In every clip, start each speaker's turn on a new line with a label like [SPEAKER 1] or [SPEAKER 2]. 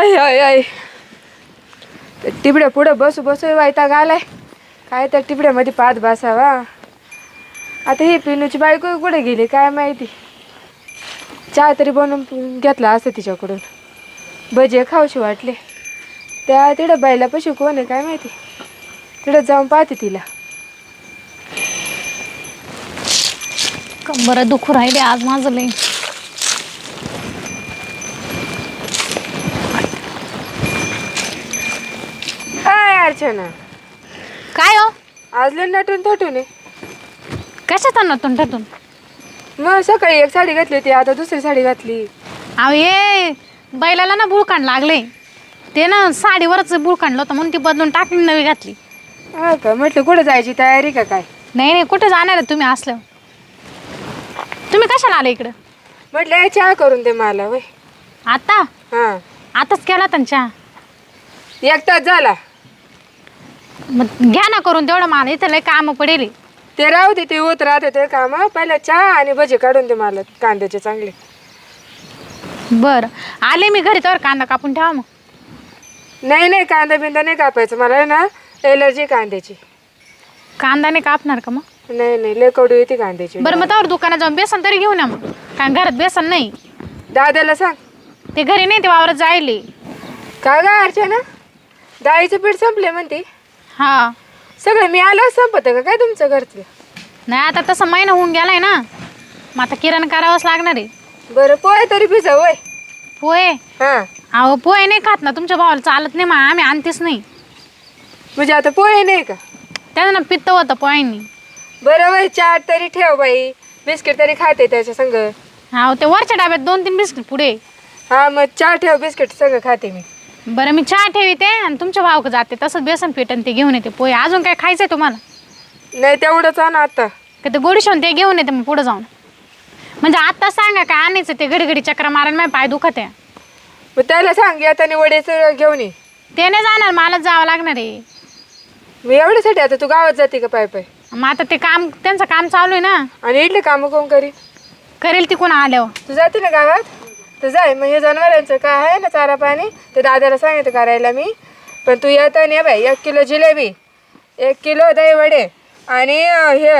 [SPEAKER 1] I I I. टिबड्या पुढं बसू बसू वैताग आलाय काय त्या टिबड्यामध्ये पाहत बसावा. आता ही पिनूची बायको कुठे गेली काय माहिती? चहा तरी बनवून घेतला असं तिच्याकडून. भजे खाऊशी वाटले. त्या तिथं बायला पशी कोण आहे काय माहिती? तिथं जाऊन पाहते तिला.
[SPEAKER 2] बरं दुखू राहिले आज माझं लई.
[SPEAKER 1] अर्चना.
[SPEAKER 2] काय हो?
[SPEAKER 1] आज लय नटून थटून आहे.
[SPEAKER 2] कशात आणतून ठरतून
[SPEAKER 1] मग सकाळी एक साडी घातली होती आता दुसरी साडी घातली.
[SPEAKER 2] अहो ये बैलाला ना बुळकांड लागले. ते ना साडीवरच बुळकांडलं होतं म्हणून ती बदलून टाकली नवी घातली.
[SPEAKER 1] हा का? म्हटलं कुठं जायची तयारी का काय?
[SPEAKER 2] नाही नाही कुठे जाणार आहे तुम्ही असल्यावर तुम्ही कशाला आले इकडं?
[SPEAKER 1] म्हटलं "ए, चहा करून दे मला वय.
[SPEAKER 2] आता?
[SPEAKER 1] हा.
[SPEAKER 2] आताच केला त्यांच्या
[SPEAKER 1] एक तास झाला.
[SPEAKER 2] मग घ्या ना करून तेवढं मला इथं लय कामं पडेल.
[SPEAKER 1] ते राहू दे ते होत राहते ते काम. पहिला चहा आणि भजे काढून दे मला कांद्याचे चांगले.
[SPEAKER 2] बरं. आले मी घरी तर कांदा कापून ठेवा मग.
[SPEAKER 1] नाही नाही कांदा बिंदा नाही कापायचं. मला आहे ना एलर्जी कांद्याची.
[SPEAKER 2] कांदा नाही कापणार का मग?
[SPEAKER 1] नाही नाही लय कडू येते कांद्याची.
[SPEAKER 2] बरं मग त्यावर दुकानात जाऊन बेसन तरी घेऊन या मग. कारण घरात बेसन नाही.
[SPEAKER 1] दादाला सांग.
[SPEAKER 2] ते घरी नाही ते वावरात जायले.
[SPEAKER 1] काय गा अर्चना? डाळीचं पीठ संपले म्हणते.
[SPEAKER 2] हा.
[SPEAKER 1] सगळं मी आलं संपत का काय तुमचं घरचं?
[SPEAKER 2] नाही आता तसं महिना होऊन गेलाय ना. मग आता किराणा करावंच लागणार आहे.
[SPEAKER 1] बरं पोहे तरी भिजव वय
[SPEAKER 2] पोहे?
[SPEAKER 1] हा.
[SPEAKER 2] अहो पोहे नाही खात ना. तुमच्या भावाला चालत नाही मग आम्ही आणतेच नाही.
[SPEAKER 1] म्हणजे आता पोहे नाही का?
[SPEAKER 2] त्यानं ना पित्त होतं पोह्यांनी.
[SPEAKER 1] बरं वय चाट तरी ठेव बाई. बिस्किट तरी खाते त्याच्या संग.
[SPEAKER 2] हा ते वरच्या डाब्यात दोन तीन बिस्किट पुढे.
[SPEAKER 1] हा मग चहा ठेव बिस्किट संग खाते मी.
[SPEAKER 2] बरं मी चहा ठेवीते आणि तुमच्या भावक जाते. तसंच बेसन पीठ आणि ते घेऊन येते. पोहे अजून काय खायचंय तुम्हाला?
[SPEAKER 1] नाही तेवढंच आण आता.
[SPEAKER 2] का ते गोडी शिवून ते घेऊन येते मग पुढे जाऊन. म्हणजे आता सांगा काय आणायचं ते घडी घडी चक्र मारायला माझे पाय दुखत आहे.
[SPEAKER 1] मग त्याला सांग येताना वडेचं घेऊन ये.
[SPEAKER 2] ते नाही जाणार मलाच जावं लागणार आहे.
[SPEAKER 1] मी एवढ्यासाठी आता तू गावात जाते का पाय पाय?
[SPEAKER 2] मग आता ते काम त्यांचं काम चालू आहे ना.
[SPEAKER 1] आणि इथले कामं कोण करी
[SPEAKER 2] करेल तिकून आल्यावर.
[SPEAKER 1] तू जाते ना गावात? तर जाय मग हे जनावरांचं काय आहे ना चारा पाणी? ते दादाला सांगितलं करायला मी. पण तू येताना ये बाई एक किलो जिलेबी एक किलो दही वडे आणि हे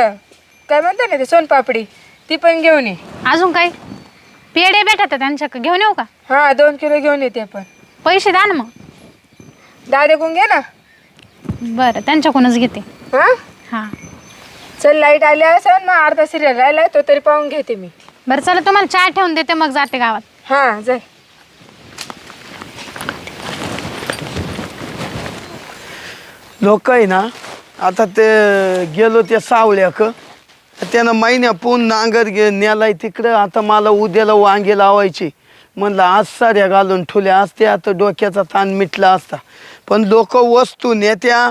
[SPEAKER 1] काय म्हणतात ना ते सोनपापडी ती पण घेऊन ये.
[SPEAKER 2] अजून काय? पेढे भेटत त्यांच्या घेऊन येऊ का?
[SPEAKER 1] हां दोन किलो घेऊन येते पण.
[SPEAKER 2] पैसे द्या ना मग.
[SPEAKER 1] दादेकून घे ना?
[SPEAKER 2] बरं त्यांच्याकडूनच घेते.
[SPEAKER 1] हां?
[SPEAKER 2] हां.
[SPEAKER 1] चल लाइट आली असेल मग अर्धा सिरियल राहिला तो तरी पाहून घेते मी.
[SPEAKER 2] बरं चला तुम्हाला चहा ठेवून देते मग जाते गावात.
[SPEAKER 1] हां जाय.
[SPEAKER 3] लोक आहे ना आता ते गेलो त्या सावळ्याक त्यानं महिन्या पूर्ण नांगर गे नेलाय तिकडं आता मला उद्याला वांगे लावायचे. म्हणलं आज साऱ्या घालून ठुल्या असत्या आता डोक्याचा ताण मिटला असता. पण लोक वस्तू नेत्या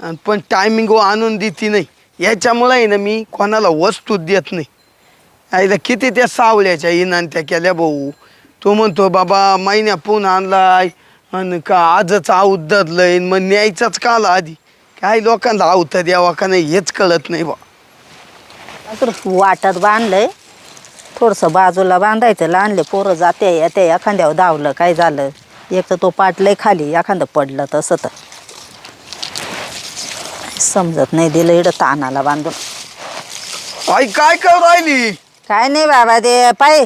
[SPEAKER 3] अन पण टायमिंग आणून देती नाही. याच्यामुळे आहे ना मी कोणाला वस्तू देत नाही. आईला किती त्या सावळ्याच्या इनान त्या केल्या भाऊ? तो म्हणतो बाबा महिन्या पुन्हा आणलाय. आणि का आजच आऊत धरलंय मग न्यायचाच काला आधी. काय लोकांना आवतं द्यावा का नाही हेच कळत नाही बा
[SPEAKER 4] वाटत बांधलंय थोडंसं बाजूला बांधायचं लहानले पोरं जाते येते एखाद्यावर धावलं काय झालं? एक तर तो पाट लय खाली एखादं पडलं तसं तर. समजत नाही दिलं इकडं तानाला बांधून.
[SPEAKER 3] आई काय कर राहिली?
[SPEAKER 4] काय नाही बाबा ते पाय.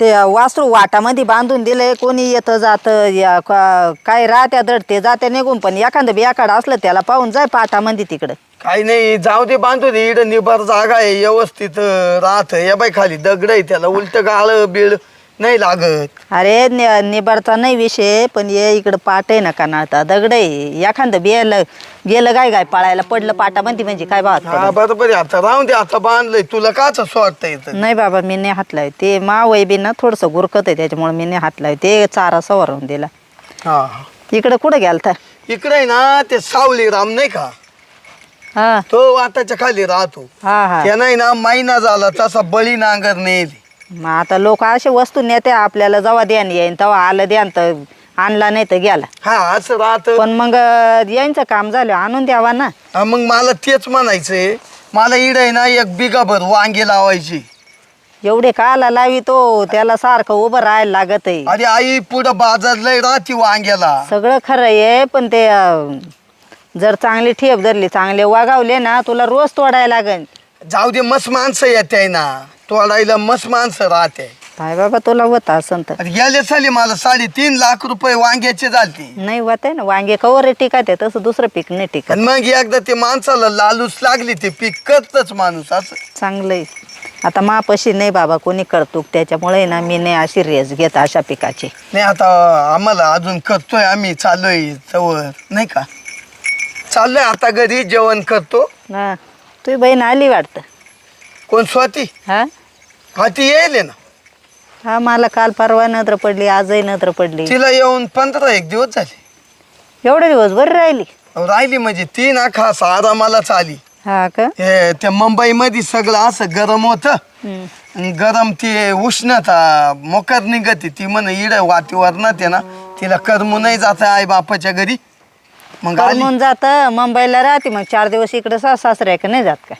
[SPEAKER 4] ते वासरू वाटामध्ये बांधून दिलंय कोणी येतं जातं या का- काय राहत्या दडते जात्या निघून. पण एखादं बियाकाड असलं त्याला पाहून जाय पाटामध्ये तिकडं.
[SPEAKER 3] काही नाही जाऊ दे बांधू दे. इकडं निबार जागा आहे व्यवस्थित राहत. या बाई खाली दगड आहे त्याला उलट गाळ बीळ. नाही लागत.
[SPEAKER 4] अरे नि- निबारचा नाही विषय पण ये इकडं पाट आहे ना कानाळता दगड आहे. एखादं बियालं गेलं काय काय पळायला पडलं पाटामध्ये म्हणजे काय
[SPEAKER 3] हा
[SPEAKER 4] पडलं.
[SPEAKER 3] बरोबर आहे. आता राहून दे आता बांधलंय. तुला काच स्वार्थ येतं
[SPEAKER 4] नाही बाबा मी नाही हात लावे ते मावय बी ना थोडंसं गुरकत आहे त्याच्यामुळे मी नाही हात लावे ते चारा सवरून दिला.
[SPEAKER 3] हा.
[SPEAKER 4] इकडं कुठं गेलता?
[SPEAKER 3] इकडे आहे ना ते सावली राम नाही का?
[SPEAKER 4] हा.
[SPEAKER 3] तो वाटाच्या खाली राहतो.
[SPEAKER 4] हा हा.
[SPEAKER 3] त्यानं ना महिना झाला तसा बळी नांगर नेली.
[SPEAKER 4] मग आता लोक असे वस्तू नेते आपल्याला जेव्हा द्यान येईन तेव्हा आलं द्यान तर आणला नाही तर गेला.
[SPEAKER 3] हा असं राहत.
[SPEAKER 4] पण मग अं, यांचं काम झालं आणून द्यावा ना.
[SPEAKER 3] मग मला तेच म्हणायचंय मला इड आहे ना एक बिगाभर वांगे लावायची.
[SPEAKER 4] एवढे काला लावी तो त्याला सारखं उभं राहायला लागत आहे
[SPEAKER 3] अरे आई पुढं बाजार लय राहती वांग्याला.
[SPEAKER 4] सगळं खरं आहे पण ते अं, जर चांगली ठेप धरली चांगले वागावले ना तुला रोज तोडायला लागेल
[SPEAKER 3] जाऊ दे मस्त माणसं येते ना. तोडायला मस्त माणसं राहते.
[SPEAKER 4] काय बाबा तुला होत असं तर.
[SPEAKER 3] गेले साली मला साडेतीन लाख रुपये वांग्याचे झालते.
[SPEAKER 4] नाही होत आहे ना वांगे कवर टिकत आहे तसं दुसरं पीक नाही टिकत.
[SPEAKER 3] आणि मग एकदा ते माणसाला लालूच लागली ते पीक करतच माणूस असं.
[SPEAKER 4] चांगलं आहे आता मापाशी नाही बाबा कोणी करतो त्याच्यामुळे ना मी नाही अशी रेस घेत अशा पिकाची.
[SPEAKER 3] नाही आता आम्हाला अजून करतोय आम्ही चाललोय जवळ नाही का? चाललोय आता घरी जेवण करतो.
[SPEAKER 4] हा. तुझी बहीण आली वाटतं.
[SPEAKER 3] कोण स्वाती?
[SPEAKER 4] हा?
[SPEAKER 3] हा ती येईल ना?
[SPEAKER 4] हा मला काल परवा नत्र पडली आजही नत्र पडली.
[SPEAKER 3] तिला येऊन पंधरा एक दिवस झाले.
[SPEAKER 4] एवढे दिवस बरी राहिली?
[SPEAKER 3] अहो, राहिली म्हणजे ती ना खास आरामालाच आली.
[SPEAKER 4] हा का?
[SPEAKER 3] हे त्या मुंबईमध्ये सगळं असं गरम होतं.
[SPEAKER 4] हम्म.
[SPEAKER 3] गरम ती उष्णता मोकर निघते ती म्हण इड वातावरणात आहे ना तिला करमू नाही जात आई बापाच्या घरी. मग आली.
[SPEAKER 4] करमून जात मुंबईला राहते मग चार दिवस इकडे सास सासऱ्या का नाही जात का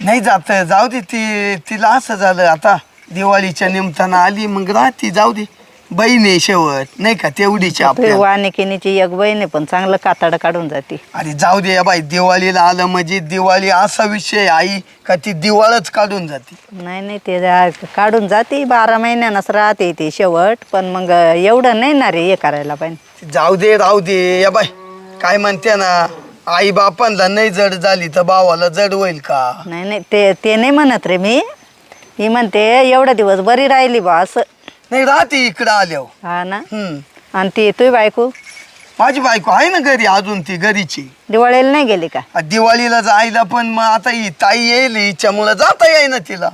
[SPEAKER 3] नाही जात जाऊ दे ती तिला असं झालं आता दिवाळीच्या निमतानं आली मग राहती जाऊ दे. बहीण आहे शेवट नाही का? तेवढीची
[SPEAKER 4] तुझी
[SPEAKER 3] आपल्या
[SPEAKER 4] वानिकिनीची एक बहीण आहे पण चांगलं कातड काढून जाते.
[SPEAKER 3] अरे जाऊ दे बाई दिवाळीला आलं म्हणजे दिवाळी असा विषय आई का ती दिवाळच काढून जाते?
[SPEAKER 4] नाही नाही ते जा- काढून जाते बारा महिन्यानंच राहते ती शेवट पण मग एवढं नाही ना रे हे करायला पाहिजे
[SPEAKER 3] जाऊ दे राहू दे या बाई. काय म्हणते ना आई बापांना नाही जड झाली तर भावाला जड होईल का?
[SPEAKER 4] नाही नाही ते ते नाही म्हणत रे मी. मी म्हणते एवढा दिवस बरी राहिली बा असं.
[SPEAKER 3] नाही राहते इकडं आल्यावर.
[SPEAKER 4] हा ना?
[SPEAKER 3] हम्म.
[SPEAKER 4] आणि ती तुझी बायको?
[SPEAKER 3] माझी बायको आहे ना घरी अजून ती घरीची.
[SPEAKER 4] दिवाळीला नाही गेली का?
[SPEAKER 3] आ, दिवाळीला जायला पण मग आता ही ताई येईल हिच्यामुळं जाता येई ना तिला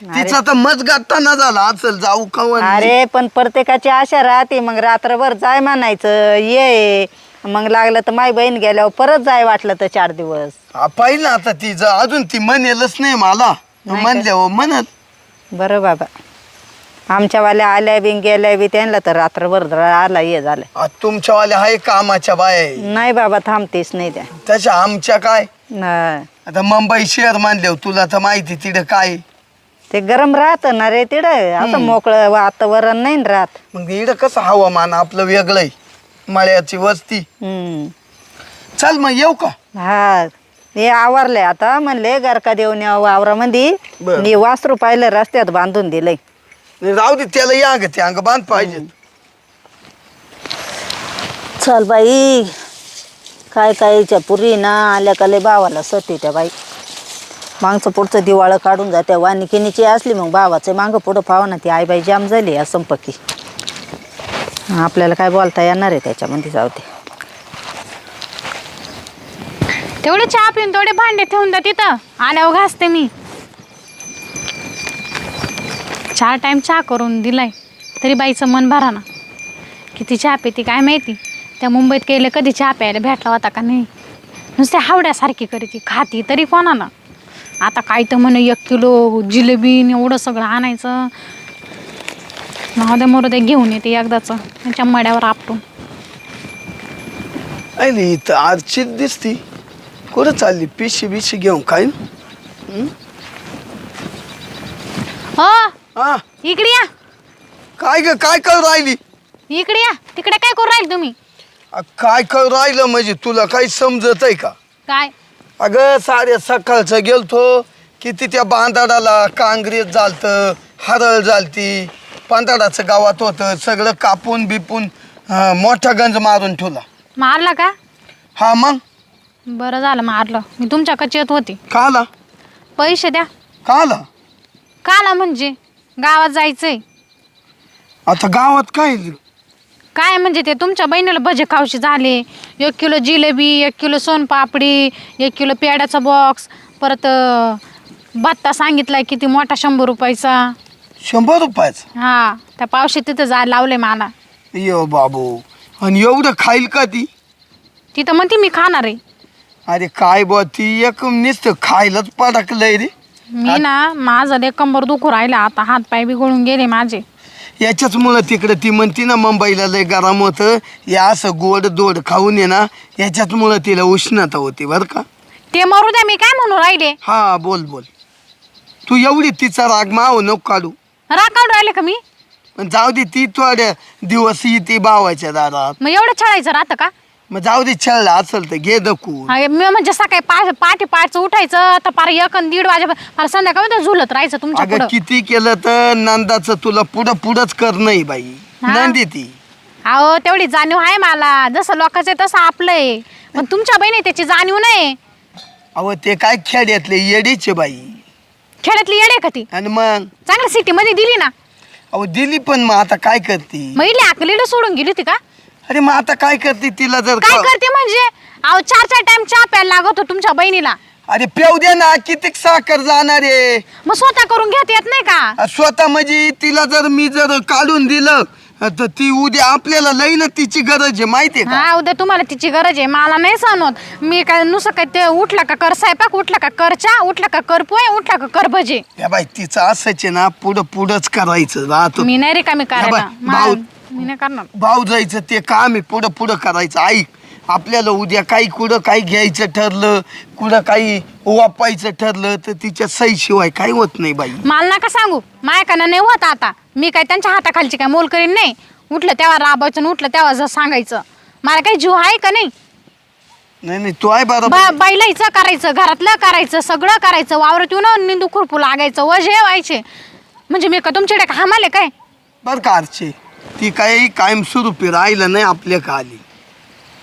[SPEAKER 3] तिचा तर मत गाठताना झाला असेल जाऊ कवन
[SPEAKER 4] अरे पण प्रत्येकाची आशा राहते मग रात्रभर जाय म्हणायचं ये. मग लागलं तर माई बहीण गेल्यावर परत जाय वाटलं तर चार दिवस.
[SPEAKER 3] हा, पाहिलं आता ती ज- अजून ती म्हणेलच नाही मला.
[SPEAKER 4] नाही
[SPEAKER 3] म्हणल्यावर म्हणत
[SPEAKER 4] बरं बाबा. आमच्यावाल्या आल्या बी गेल्या बी त्यांना तर रात्रभर आला ये झालं.
[SPEAKER 3] आ, तुमच्यावाल्या आहे कामाच्या बाय.
[SPEAKER 4] नाही बाबा थांबतेच नाही त्या.
[SPEAKER 3] तशा आमच्या काय?
[SPEAKER 4] नाही.
[SPEAKER 3] आता मुंबई शहर मानल्यावर तुला तर माहिती तिथं काय?
[SPEAKER 4] ते गरम राहतं ना रे तिडं असं मोकळं वातावरण नाही ना राहत.
[SPEAKER 3] मग इकडं कसं हवामान आपलं वेगळं आहे मळ्याची वस्ती.
[SPEAKER 4] हम्म.
[SPEAKER 3] चल मग येऊ का?
[SPEAKER 4] हा हे आवरले आता. म्हणले गरका देऊन वावरामध्ये
[SPEAKER 3] बरं.
[SPEAKER 4] मी वासरू पाहिलं रस्त्यात बांधून दिलंय.
[SPEAKER 3] राहू दे त्याला या ग ते अंग बांध पाहिजे.
[SPEAKER 4] चल बाई. काय कायच्या पुरी ना आल्या का लय भावाला सती त्या बाई. मागचं पुढचं दिवाळं काढून जाते वानिकिनीची असली मग भावाचं मागं पुढं पाहा ना ती आई बाई जाम झाली या संपकी. आपल्याला काय बोलता येणार आहे त्याच्यामध्ये? जाऊ दे.
[SPEAKER 2] तेवढे चहा पिऊन तेवढे भांडे ठेवून द्या तिथं. आल्यावर घासते मी. चार टाइम चहा करून दिलाय. तरी बाईचं मन भरा ना. किती चहा पिती काय माहिती? त्या मुंबईत गेले कधी चहा प्यायला भेटला होता का नाही? नुसते हावड्यासारखी करीती खाती तरी कोणाला? आता काय तर म्हणे एक किलो जिलेबी एवढं सगळं आणायचं. महादे मोर ते घेऊन येते एकदाच. त्यांच्या मड्यावर आपटून.
[SPEAKER 3] नाही इथं आरचीत दिसती. कुठं चालली? पिशी बिशी घेऊन काय
[SPEAKER 2] हो?
[SPEAKER 3] हा
[SPEAKER 2] इकडे या.
[SPEAKER 3] काय ग काय करू राहिली?
[SPEAKER 2] इकडे या. तिकडे काय करू राहील तुम्ही?
[SPEAKER 3] काय करू राहिलं म्हणजे तुला काही समजत आहे का?
[SPEAKER 2] काय?
[SPEAKER 3] अगं साडे सकाळचं गेलतो. किती त्या बांधाडाला काँग्रेस झालतं हरळ झालती. बांधाडाचं गावात होतं सगळं कापून बिपून अं, मोठा गंज मारून ठेवला.
[SPEAKER 2] मारला का?
[SPEAKER 3] हा मग?
[SPEAKER 2] बरं झालं मारलं. मी तुमच्या कचेत होती.
[SPEAKER 3] का आला?
[SPEAKER 2] पैसे द्या.
[SPEAKER 3] का आला?
[SPEAKER 2] काला म्हणजे? गावात जायचंय.
[SPEAKER 3] आता गावात काय?
[SPEAKER 2] काय म्हणजे ते? तुमच्या बहिणीला भजे खावशी झाले. एक किलो जिलेबी एक किलो सोनपापडी एक किलो पेड्याचा बॉक्स परत अं, भत्ता सांगितलाय किती मोठा शंभर रुपयाचा.
[SPEAKER 3] शंभर रुपयाचं?
[SPEAKER 2] हा त्या पावशी तिथं जा लावले मला.
[SPEAKER 3] यो बाबू आणि एवढं खाईल का ती?
[SPEAKER 2] तिथं म्हणते मी खाणार आहे.
[SPEAKER 3] अरे काय बा ती एक नुसतं खायलाच पडकलंय रे.
[SPEAKER 2] मी ना माझं लय कंबर दुखू राहिलं आता हात पाय बिघडून गेले माझे.
[SPEAKER 3] याच्याच मुळे तिकडे ती म्हणती ना मुंबईला लय गरम होतं या असं गोड दोड खाऊन ये ना याच्याच मुळे तिला उष्णता होती बरं का?
[SPEAKER 2] ते मरू द्या मी काय म्हणू राहिले?
[SPEAKER 3] हा बोल बोल. तू एवढी तिचा राग माव नको काढू.
[SPEAKER 2] राखावून राहिले का मी?
[SPEAKER 3] पण जाऊ दे ती थोड्या दिवस येते भावाच्या दारात.
[SPEAKER 2] मग एवढं छळायचं राहतं का?
[SPEAKER 3] मग जाऊ दे छळला असेल तर घे
[SPEAKER 2] हा, मी म्हणजे सकाळी पा पाठी पाठचं उठायचं तर पार एक अन दीड वाजे पार संध्याकाळी झुलत राहायचं तुमच्या
[SPEAKER 3] अगं
[SPEAKER 2] पुढं.
[SPEAKER 3] किती केलं तर नंदाचं तुला पुढं पुढंच कर नाही बाई.
[SPEAKER 2] हा?
[SPEAKER 3] नंदी ती.
[SPEAKER 2] अहो तेवढी जाणीव आहे मला. जसं लोकांचं आहे तसं आपलं आहे. पण तुमच्या बहिणी त्याची जाणीव नाही.
[SPEAKER 3] अहो ते काय खेड्यातले येडीचे बाई.
[SPEAKER 2] खेड्यातली येडे का ती?
[SPEAKER 3] आणि मग?
[SPEAKER 2] चांगल्या सिटी मध्ये दिली ना.
[SPEAKER 3] अहो दिली पण मग आता काय करते?
[SPEAKER 2] मग इली अकलीला सोडून गेली होती का?
[SPEAKER 3] अरे मग आता काय करते तिला जर
[SPEAKER 2] काय
[SPEAKER 3] का-
[SPEAKER 2] करते म्हणजे? अहो चार चार टाइम चहा प्यायला लागत होतो तुमच्या बहिणीला.
[SPEAKER 3] अरे पेव दे ना किती साखर जाणार आहे?
[SPEAKER 2] मग स्वतः करून घेत येत नाही का?
[SPEAKER 3] स्वतः म्हणजे तिला जर मी जर काढून दिलं तर ती उद्या आपल्याला लई ना तिची गरज आहे माहितीये का?
[SPEAKER 2] हा उद्या तुम्हाला तिची गरज आहे मला नाही होत मी काय नुसतं काय ते उठला का कर स्वयंपाक उठला का कर चहा उठला का कर पोहे उठला का कर भजे.
[SPEAKER 3] या बाई तिचं आहे ना पुढं पुढंच करायचं राहतो.
[SPEAKER 2] मी नाही रिकामी करायला. मला-
[SPEAKER 3] भाऊ-
[SPEAKER 2] मी नाही करणार.
[SPEAKER 3] भाऊ जायचं ते काम आहे पुढं पुढं करायचं ऐक आपल्याला उद्या काही कुठं काही घ्यायचं ठरलं कुठं काही वापायचं ठरलं तर तिच्या सहीशिवाय काही होत नाही बाई.
[SPEAKER 2] मला नका सांगू. मायकानं नाही होत आता. मी काय त्यांच्या हाताखालची काय मोल करीन? नाही. उठलं तेव्हा राबायचं आणि उठलं तेव्हा जर सांगायचं. मला काही जीव आहे का नाही?
[SPEAKER 3] नाही नाही तो आहे बरोबर.
[SPEAKER 2] बा बैलायचं करायचं घरातलं करायचं सगळं करायचं वावरात येऊन निंदू खुरपू लागायचं व जेवायचे म्हणजे मी का तुमच्याकडे कामाले काय?
[SPEAKER 3] बर का आरचे. ती काही कायमस्वरूपी राहिलं नाही आपल्या खाली.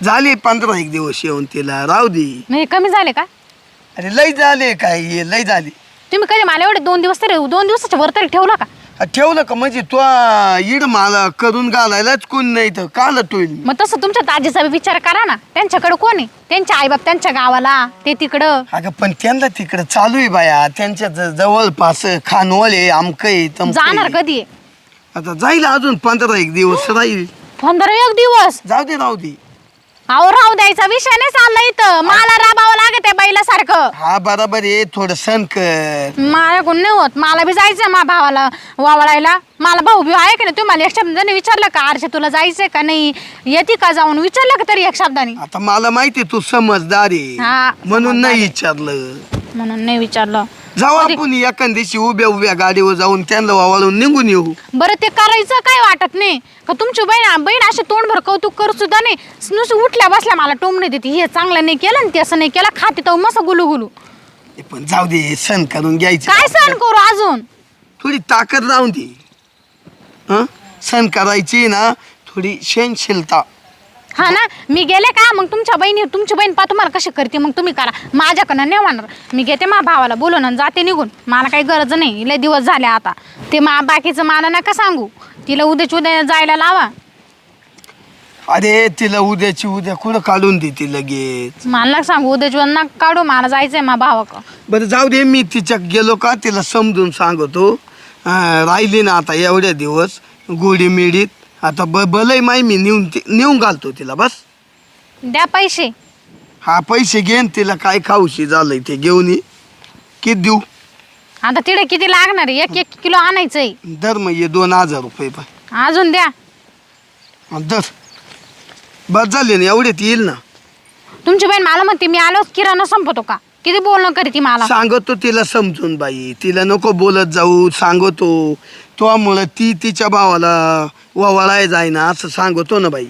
[SPEAKER 3] झाले पंधरा एक दिवस येऊन तिला राहू दे.
[SPEAKER 2] म्हणजे कमी झाले का?
[SPEAKER 3] अरे लय झाले काय हे लय झाले.
[SPEAKER 2] तुम्ही कधी मला एवढे दोन दिवस तरी दोन दिवसाच्या वर तरी ठेवलं का?
[SPEAKER 3] ठेवलं का? म्हणजे तो इड मला करून घालायलाच कोण नाही तर काल टोईल
[SPEAKER 2] मग तसं तुमच्या ताजीचा विचार करा ना. त्यांच्याकडे कोण आहे? त्यांचे आईबाप त्यांच्या गावाला ते तिकडं.
[SPEAKER 3] अगं पण त्यांना तिकडं चालू आहे बाया. त्यांच्या ज- जवळपास खानवळ आहे आमक आहे तमकं आहे.
[SPEAKER 2] जाणार कधी?
[SPEAKER 3] आता जाईल अजून पंधरा एक दिवस राहील.
[SPEAKER 2] पंधरा एक दिवस?
[SPEAKER 3] जाऊ दे राहू दे.
[SPEAKER 2] अहो राहू द्यायचा विषय नाही चालला इथं. मला राबावं लागत बैला सारखं
[SPEAKER 3] हा बरोबर आहे. थोडं सण कर
[SPEAKER 2] मला कोण नाही होत. मला बी जायचंय मा भावाला वावळायला मला भाऊ बी आहे का नाही? तुम्हाला एक शब्दाने विचारलं का? आरचे तुला जायचंय का नाही? येते का जाऊन? विचारलं का तरी एक शब्दाने?
[SPEAKER 3] आता मला माहिती आहे तू समजदार
[SPEAKER 2] हा,
[SPEAKER 3] आहे म्हणून
[SPEAKER 2] समजदार
[SPEAKER 3] नाही. विचारलं.
[SPEAKER 2] म्हणून नाही विचारलं.
[SPEAKER 3] जाऊ आपण एका दिवशी उभ्या उभ्या गाडीवर जाऊन त्यांना वावळून निघून येऊ.
[SPEAKER 2] बरं ते करायचं काय वाटत नाही? का तुमची बहीण बहीण असे तोंडभर कौतुक करू सुद्धा नाही? नुसतं उठल्या बसल्या मला टोमणे देते. हे चांगलं नाही केलं आणि ते असं नाही केलं. खाते तर मस्त गुलू गुलू
[SPEAKER 3] पण जाऊ दे सण करून घ्यायचं.
[SPEAKER 2] काय सहन करू अजून?
[SPEAKER 3] थोडी ताकद राहून दे. हं? सण करायची ना थोडी सहनशीलता.
[SPEAKER 2] हा ना? मी गेले का? मग तुमच्या बहिणी तुमची बहीण पा तुम्हाला कशी करते? मग तुम्ही करा. माझ्याकडनं नाही म्हणणार मी घेते मा भावाला बोलून आणि जाते निघून. मला काही गरज नाही. लय दिवस झाले आता. ते मा बाकीचं मला नका सांगू. तिला उद्याच उद्या जायला लावा.
[SPEAKER 3] अरे तिला उद्याची उद्या कुठं काढून देते लगेच?
[SPEAKER 2] मला नका सांगू. उद्याच उद्या नका काढू. मला जायचंय मा भावाक.
[SPEAKER 3] बरं जाऊ दे. मी तिच्या गेलो का तिला समजून सांगतो. अं, राहिली ना आता एवढ्या दिवस. गोडी मिडीत आता ब भलंय माय मी नेऊन ति- नेऊन घालतो तिला बस.
[SPEAKER 2] द्या पैसे.
[SPEAKER 3] हा पैसे घेन तिला काय खाऊशी झालंय ते घेऊन ये. किती देऊ?
[SPEAKER 2] आता तिथे किती लागणार आहे? एक एक किलो आणायचंय.
[SPEAKER 3] दर मग ये दोन हजार रुपये पाय
[SPEAKER 2] अजून द्या.
[SPEAKER 3] दर. बस झाले ना एवढ्यात येईल ना.
[SPEAKER 2] तुमची बहीण मला म्हणते मी आलो किराणा संपतो का? किती बोलणं करी ती मला?
[SPEAKER 3] सांगतो तिला समजून बाई. तिला नको बोलत जाऊ सांगतो. त्यामुळं ती तिच्या भावाला ववाळाय जाईना असं सांगतो ना बाई.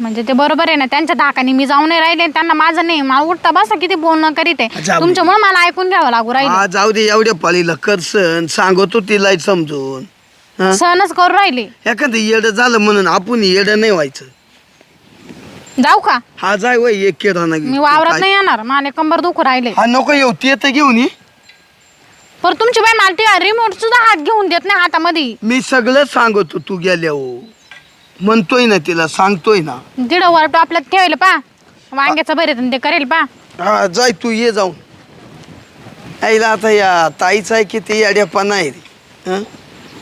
[SPEAKER 2] म्हणजे ते बरोबर आहे ना त्यांच्या धाकाने मी जाऊन नाही राहिले त्यांना माझं नाही. मला उठता बसा किती बोलणं करीत आहे.
[SPEAKER 3] जाऊ दे.
[SPEAKER 2] तुमच्यामुळे मला ऐकून घ्यावं लागू राहिले.
[SPEAKER 3] हा जाऊ दे एवढ्या पाळीला करसन सांगतो तिला समजून. हं?
[SPEAKER 2] सहनच करू राहिले.
[SPEAKER 3] एखादं येडं झालं म्हणून आपण येडं नाही व्हायचं.
[SPEAKER 2] जाऊ का?
[SPEAKER 3] हा जाय वय एक किराणा
[SPEAKER 2] मी वावरात नाही येणार. मला कंबर दुखू राहिले.
[SPEAKER 3] हा नको येऊ. ते तर घेऊन ये.
[SPEAKER 2] पर तुमची बाई मला ते रिमोट सुद्धा हात घेऊन देत नाही हातामध्ये.
[SPEAKER 3] मी सगळं सांगतो तू गेल्या हो म्हणतोय ना तिला सांगतोय ना.
[SPEAKER 2] दीड वर टॉपला ठेवलं पा. वांग्याचं बरे ते करेल पा.
[SPEAKER 3] हा जाय तू ये जाऊन. आईला आता या ताईचा आहे किती अड्यापणा आहे रे. हं?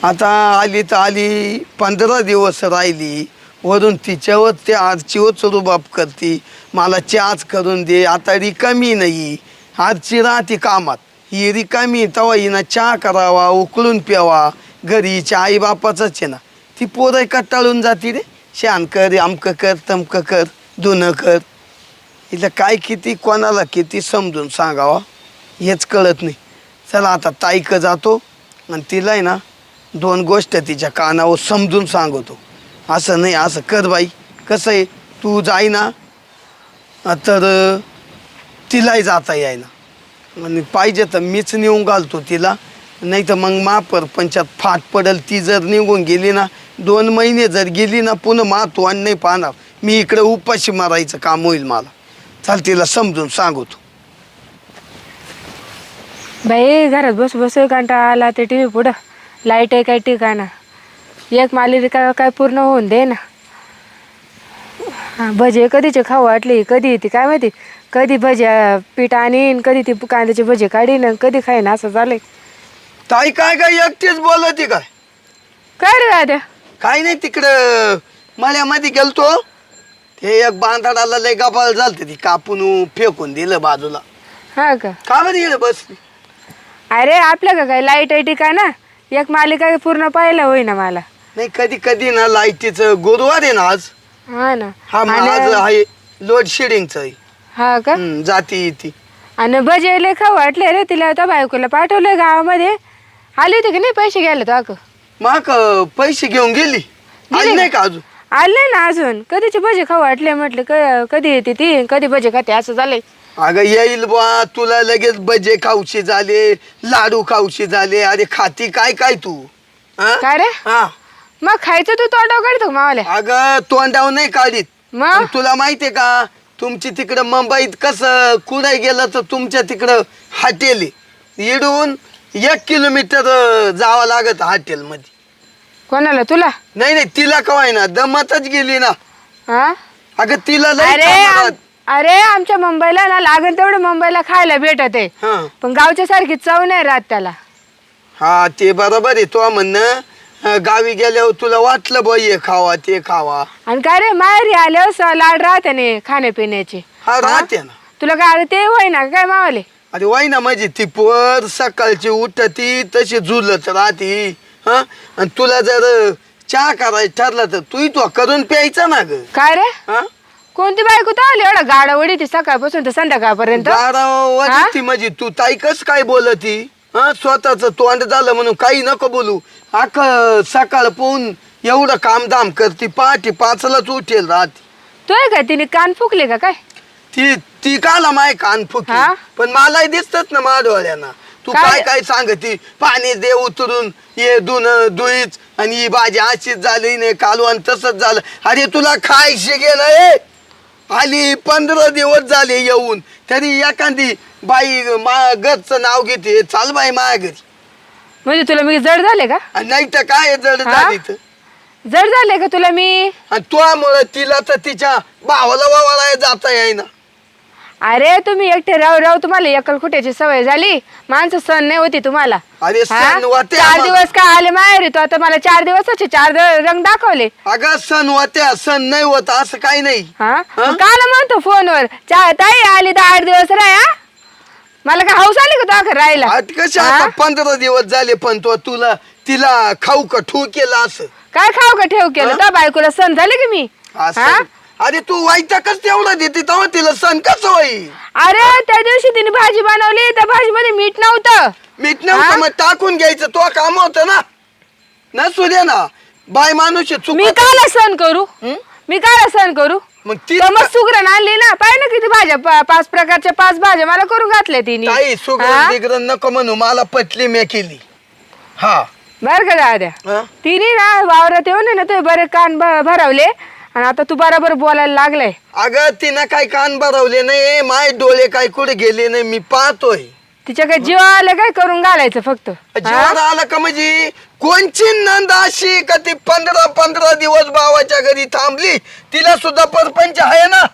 [SPEAKER 3] आता आली तर आली पंधरा दिवस राहिली. वरून तिच्यावर ते आरचीवरच रुबाब करते. मला चहाच करून दे आता रिकामी नाही. आरची राहते कामात. ही रिकामी तेव्हा हिनं चहा करावा उकळून प्यावा. घरी हिच्या आईबापाचंच आहे ना. ती पोरं कटाळून जाते रे. शान कर आमकं कर तमकं कर धुणं कर. हिला काय किती कोणाला किती समजून सांगावा? हेच कळत नाही. चला आता ताईक जातो आणि तिला आहे ना दोन गोष्ट तिच्या कानावर समजून सांगतो. असं नाही असं कर बाई. कसं आहे? तू जाई ना. तर तिलाही जाता येईना आणि पाहिजे तर मीच नेऊन घालतो तिला. नाही तर मग महापरपंचात फाट पडल ती जर निघून गेली ना दोन महिने जर गेली ना पुन्हा मा तू आणि नाही पाहणार. मी इकडे उपाशी मारायचं काम होईल मला. चाल तिला समजून सांगतो.
[SPEAKER 1] बाई घरात बस बस कंटाळा आला ते टी व्ही पुढं. लाइट आहे काय ठिकाणा? एक मालिका काय पूर्ण होऊन दे ना. हा, भजे कधीचे खाऊ वाटली कधी येते काय माहिती? कधी भज्या पीठ आणीन कधी ती कांद्याचे भजे काढीन आणि कधी खाईन असं झालंय.
[SPEAKER 3] ताई काय काय एकटीच बोलती काय?
[SPEAKER 1] काय रे दाद्या
[SPEAKER 3] काय नाही तिकडं मळ्यामध्ये गेलतो. ते एक बांधाडाला लय गबाळ झालते ती कापून फेकून दिलं बाजूला.
[SPEAKER 1] हा का?
[SPEAKER 3] का बरं इकडे बस
[SPEAKER 1] अरे आपल्या का काय? लाइट आहे ठिकाणा. एक मालिका पूर्ण पाहायला होईना मला.
[SPEAKER 3] नाही कधी कधी ना लाईटीचं गुरुवार आहे ना आज.
[SPEAKER 1] हा ना.
[SPEAKER 3] हा मग आज
[SPEAKER 1] आणि
[SPEAKER 3] आहे लोड शेडिंगचं
[SPEAKER 1] हा का?
[SPEAKER 3] जाती येते
[SPEAKER 1] आणि भजे खाऊ वाटले रे तिला आता बायकोला पाठवलं गावामध्ये. आली होती की नाही पैसे घ्यायला तो अगं?
[SPEAKER 3] मग अं, पैसे घेऊन गेली. आली नाही का? अजून?
[SPEAKER 1] आले ना अजून? कधीचे भजे खाऊ वाटले म्हटले क- कधी येते ती कधी भजे खाते असं झालंय.
[SPEAKER 3] अगं येईल बा तुला लगेच बजे खाऊशी झाले लाडू खाऊशी झाले अरे खाती काय काय तू? हा?
[SPEAKER 1] काय रे?
[SPEAKER 3] हा.
[SPEAKER 1] मग खायचं तू तोंडाव काढतो का मावाले
[SPEAKER 3] अगं तोंडाव नाही काढीत.
[SPEAKER 1] मग?
[SPEAKER 3] पण तुला माहितीये का तुमची तिकडं मुंबईत कसं कुठे गेलं तर तुमच्या तिकडं हॉटेल इडून एक किलोमीटर जावं लागत हॉटेल मध्ये
[SPEAKER 1] कोणाला? तुला?
[SPEAKER 3] नाही नाही तिला कवाय ना दमतच गेली ना.
[SPEAKER 1] हा
[SPEAKER 3] अगं तिला लई
[SPEAKER 1] अरे आम- अरे आमच्या मुंबईला ना लागेल तेवढं मुंबईला खायला भेटत आहे.
[SPEAKER 3] हा.
[SPEAKER 1] पण गावच्या सारखी चव नाही राहत त्याला.
[SPEAKER 3] हा ते बरोबर आहे. तो म्हणणं गावी गेल्यावर तुला वाटलं बा हे खावा ते खावा.
[SPEAKER 1] आणि काय रे माहेरी आल्यावर स- लाड राहते ना खाण्यापिण्याची.
[SPEAKER 3] हा राहते ना.
[SPEAKER 1] तुला काय अरे ते होय ना काय मावाले?
[SPEAKER 3] अरे वाई ना माझी ती पोर सकाळची उठती तशी झुलत राहती हा? आणि तुला जर चहा करायचं ठरलं तर तू तो करून प्यायचा ना ग.
[SPEAKER 1] काय रे?
[SPEAKER 3] हा?
[SPEAKER 1] कोणती बायको तर आली? एवढा गाडा वडी ती सकाळपासून तर संध्याकाळपर्यंत.
[SPEAKER 3] बारा ती माझी तू ताई कस काय बोलती? हा स्वतःच तोंड झालं म्हणून काही नको बोलू. अख सकाळ पोहून एवढं कामधाम करती पहाटे पाचलाच उठेल राहते
[SPEAKER 1] तू आहे का? तिने कान फुकले का काय?
[SPEAKER 3] ती ती काला माय कान फुकी
[SPEAKER 1] हा?
[SPEAKER 3] पण मलाही दिसतच ना डोळ्यांना तू
[SPEAKER 1] काय?
[SPEAKER 3] काय काय सांगती? पाणी दे उतरून ये दुन दुईच आणि ही भाजी अशीच झाली नाही कालवण तसंच झालं. अरे तुला खायशी गेलं ए! आली पंधरा दिवस झाले येऊन. तरी एखादी बाई मा घरचं नाव घेते. चाल बाई माया घरी.
[SPEAKER 1] म्हणजे तुला मी जड झाले का?
[SPEAKER 3] आणि नाही तर काय जड
[SPEAKER 1] हा?
[SPEAKER 3] झाली तर?
[SPEAKER 1] जड झाले का तुला मी?
[SPEAKER 3] आणि तुझ्यामुळं तिला तर तिच्या भावाला वावाला जाता येईना.
[SPEAKER 1] अरे तुम्ही एकटे राव राव तुम्हाला एकलखुट्याची सवय झाली माणसं सण नाही होती तुम्हाला
[SPEAKER 3] अरे
[SPEAKER 1] हा?
[SPEAKER 3] सण होते
[SPEAKER 1] चार. दिवस काय आले माहेरी तो आता मला चार दिवसाचे चार द- रंग दाखवले
[SPEAKER 3] अगं सण होत्या सण नाही होत असं काही नाही
[SPEAKER 1] हा
[SPEAKER 3] हा?
[SPEAKER 1] मग काल म्हणतो फोनवर चार ताई आली तर आठ दिवस राय हा मला काय हौस आली का तो राहिला
[SPEAKER 3] आज कसे
[SPEAKER 1] हा?
[SPEAKER 3] आता पंधरा दिवस झाले पण तो तुला तिला खाऊ का ठू केला असं
[SPEAKER 1] काय खाऊ का ठेव केलं
[SPEAKER 3] हा?
[SPEAKER 1] तो बायकोला सण झाले की मी हा?
[SPEAKER 3] अरे तू वाईटा कस तेवढा देते तेव्हा तिला सण कसं होईल?
[SPEAKER 1] अरे त्या दिवशी तिने भाजी बनवली त्या भाजीमध्ये मीठ नव्हतं.
[SPEAKER 3] मीठ
[SPEAKER 1] हा?
[SPEAKER 3] नव्हतं मग टाकून घ्यायचं तो काम होतं ना. नसू दे ना बाय माणूस आहे,
[SPEAKER 1] मी
[SPEAKER 3] चुकत
[SPEAKER 1] काला सण करू? मी काला सण करू?
[SPEAKER 3] मग ती
[SPEAKER 1] तर मग सुगरण आणली ना. पाय ना किती भाज्या पा- पाच प्रकारच्या पाच भाज्या मला करून घातल्या तिने.
[SPEAKER 3] ताई
[SPEAKER 1] हा?
[SPEAKER 3] सुगरण बिगरण नको म्हणू मला पटली मी केली. हा.
[SPEAKER 1] बर का दाद्या
[SPEAKER 3] हा?
[SPEAKER 1] तिने ना वावरात येऊन आहे ना ते बरे कान भ- भरवले. आणि आता तू बरोबर बोलायला लागलाय.
[SPEAKER 3] अगं तिनं काय कान भरवले नाही माय डोळे काय कुठे गेले नाही मी पाहतोय.
[SPEAKER 1] तिच्या काय जीव आलं काय करून घालायचं फक्त?
[SPEAKER 3] जीवन आलं का म्हणजे कोणची नंद अशी का ती पंधरा पंधरा दिवस भावाच्या घरी थांबली? तिला सुद्धा परपंच आहे ना?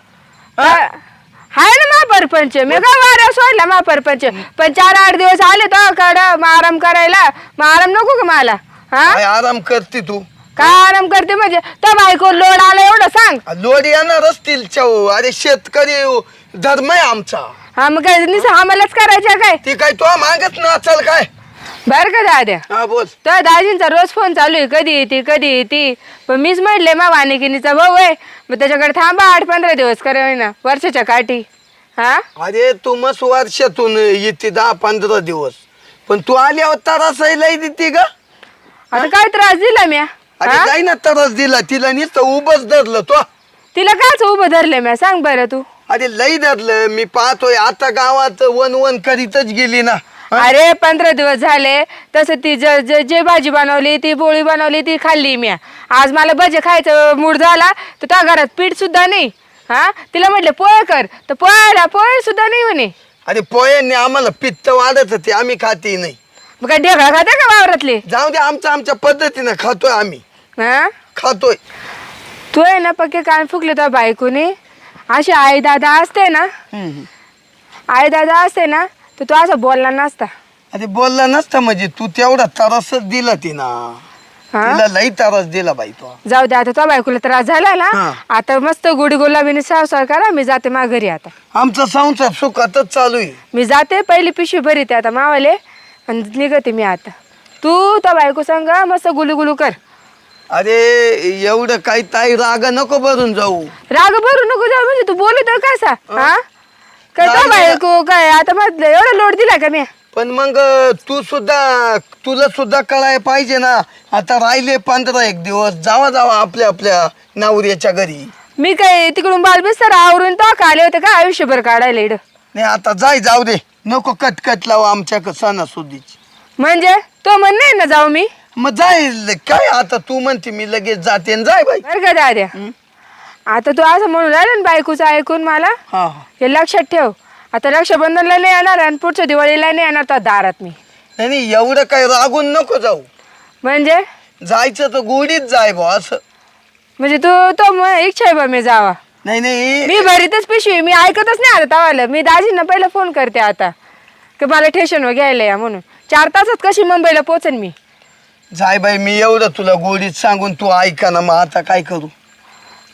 [SPEAKER 1] हाय ना मा परपंच मी काय वाऱ्या सोडला मा परपंच पण चार आठ दिवस आले तो कड मग आराम करायला. मग आराम नको का मला? हा?
[SPEAKER 3] काय आराम करते तू?
[SPEAKER 1] काय आराम करते म्हणजे? तर बायको लोड आला एवढं सांग.
[SPEAKER 3] लोड येणार असतील चव अरे शेतकरी धर्म आहे आमचा.
[SPEAKER 1] हा मग काय निस आम्हालाच करायचं काय?
[SPEAKER 3] ती काय तो मागत ना चल काय?
[SPEAKER 1] बर का दाद्या?
[SPEAKER 3] हा बोल.
[SPEAKER 1] तर दाजींचा रोज फोन चालू आहे. कधी येते कधी येते. पण मीच म्हटले मा वानिकिनीचा भाऊ आहे. मग त्याच्याकडे थांबा आठ पंधरा दिवस करे ना वर्षाच्या काठी. हा?
[SPEAKER 3] अरे तू मस्त वर्षातून येते दहा पंधरा दिवस. पण तू आल्यावर तर असं लय देते ग.
[SPEAKER 1] आता काय त्रास दिला म्या?
[SPEAKER 3] अरे
[SPEAKER 1] हा?
[SPEAKER 3] जाई ना तरच दिला तिला नुसतं उभंच धरलं तो.
[SPEAKER 1] तिला काच उभं धरलं म्या? सांग बरं तू.
[SPEAKER 3] अरे लई धरलं मी पाहतोय आता गावात वन वन करीतच गेली ना. हा?
[SPEAKER 1] अरे पंधरा दिवस झाले. तसं ती ज- ज- जे भाजी बनवली ती पोळी बनवली ती खाल्ली म्या. आज मला भजे खायचं मूड झाला तर त्या घरात पीठ सुद्धा नाही. हा? तिला म्हटलं पोहे कर. तर पोळ्याला पोहे सुद्धा नाही म्हणे.
[SPEAKER 3] अरे पोयांनी आम्हाला पित्त वाढत होते आम्ही खाते नाही.
[SPEAKER 1] मग काय ढेकळा खाते का वावरातले?
[SPEAKER 3] जाऊ दे आमच्या आमच्या पद्धतीनं खातोय आम्ही.
[SPEAKER 1] हा?
[SPEAKER 3] खातोय.
[SPEAKER 1] तू आहे ना पक्के कान फुकले तर बायकोने? अशी आई दादा असते ना? आई दादा असते ना तर तू असं बोलला नसता.
[SPEAKER 3] अरे बोलला नसता म्हणजे तू तेवढा तरसच दिला तिना.
[SPEAKER 1] हा?
[SPEAKER 3] तिला लई तरस दिला बाई तो.
[SPEAKER 1] जाऊ दे आता तो बायकोला त्रास झाला ना
[SPEAKER 3] हा.
[SPEAKER 1] आता मस्त गुडी गुलाबीने संसार करा मी जाते मा घरी आता.
[SPEAKER 3] आमचा संसार सुखातच चालू आहे.
[SPEAKER 1] मी जाते पहिली पिशवी भरीते आता मावाले आणि निघते मी आता. तू तो बायको सांग मस्त गुलू गुलू कर.
[SPEAKER 3] अरे एवढं काही ताई राग नको भरून जाऊ.
[SPEAKER 1] राग भरू नको जाऊ म्हणजे तू बोलत कसा हा? काय तो
[SPEAKER 3] राग-
[SPEAKER 1] बायको काय आता मग एवढा लोड दिला का मी?
[SPEAKER 3] पण मग तू सुद्धा तुला सुद्धा कळाय पाहिजे ना. आता राहिले पंधरा एक दिवस जावा जावा आपल्या आपल्या नवऱ्याच्या घरी.
[SPEAKER 1] मी काय तिकडून बालबिस्तर आवरून तो का आले होते का आयुष्यभर काढायला इड?
[SPEAKER 3] नाही आता जाय जाऊ दे. नको कटकट लावू आमच्या सणासुदीची.
[SPEAKER 1] म्हणजे? तो म्हण नाही ना जाऊ मी?
[SPEAKER 3] मग जाय काय आता तू म्हणते मी लगेच जाते न जाय बाई.
[SPEAKER 1] बरं का दाद्या? आता तू असं म्हणून राहिला ना बायकोचं ऐकून मला?
[SPEAKER 3] हा हा.
[SPEAKER 1] हे लक्षात ठेव. आता रक्षाबंधनला नाही येणार आणि पुढच्या दिवाळीला नाही येणार तर दारात मी.
[SPEAKER 3] नाही नाही एवढं काय रागून नको जाऊ.
[SPEAKER 1] म्हणजे?
[SPEAKER 3] जायचं तर गोडीत जाय बा असं.
[SPEAKER 1] म्हणजे तू तो म- इच्छा आहे बा मी जावा.
[SPEAKER 3] नाही नाही.
[SPEAKER 1] मी भरीतच पिशवी मी ऐकतच नाही आता तवाला. मी दाजींना पहिला फोन करते आता. की मला स्टेशनवर घ्यायला या म्हणून. चार तासात कशी मुंबईला पोचन मी?
[SPEAKER 3] जाय बाई मी एवढं तुला गोडीत सांगून तू ऐका ना मग आता काय करू?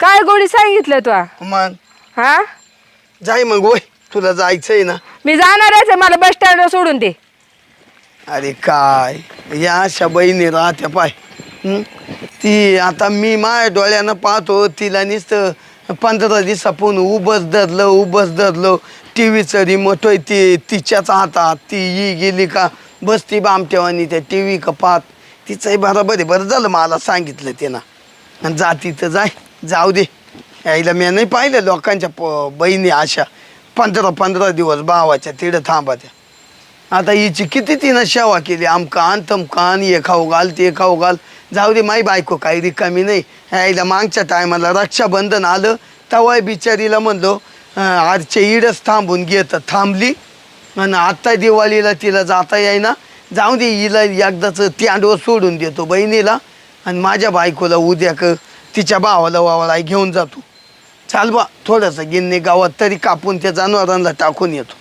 [SPEAKER 1] काय गोडी सांगितलं तू?
[SPEAKER 3] मग?
[SPEAKER 1] हा?
[SPEAKER 3] जाय मग होय तुला जायचंय ना.
[SPEAKER 1] मी जाणारच आहे मला बस स्टँडवर सोडून दे.
[SPEAKER 3] अरे काय या अशा बहिणी राहत्या पाय. हं? ती आता मी माझ्या डोळ्यानं पाहतो तिला नुसतं पंधरा दिवसापून उभंच धरलं उभंच धरलं. टी व्हीचं रिमोट होय ती तिच्याच हातात ती ही गेली का बसती बामटेवानी त्या टी व्ही का पाहत. तिचंही बरोबर आहे. बरं झालं मला सांगितलं तिनं आणि जाती तर जाय. जाऊ दे. यायला मी नाही पाहिलं लोकांच्या प बहिणी अशा. पंधरा पंधरा दिवस भावाच्या तिथं थांबाच्या आता हिची किती तिनं सेवा केली. आमकान तमकान तमका हे खाऊ घाल ते खाऊ घाल. जाऊ दे माई बायको काही रिकामी नाही. यायला मागच्या टायमाला रक्षाबंधन आलं. तवाय बिचारीला म्हणलो आरचे आजच्या इडच थांबून घेत थांबली. आणि आत्ता दिवाळीला तिला जाता येईना. जाऊ दे हिला एकदाचं त्याडवर सोडून देतो बहिणीला. आणि माझ्या बायकोला उद्या क तिच्या भावाला वावाला घेऊन जातो. चाल बा थोडंसं गिन्ने गावात तरी कापून त्या जनावरांना टाकून येतो.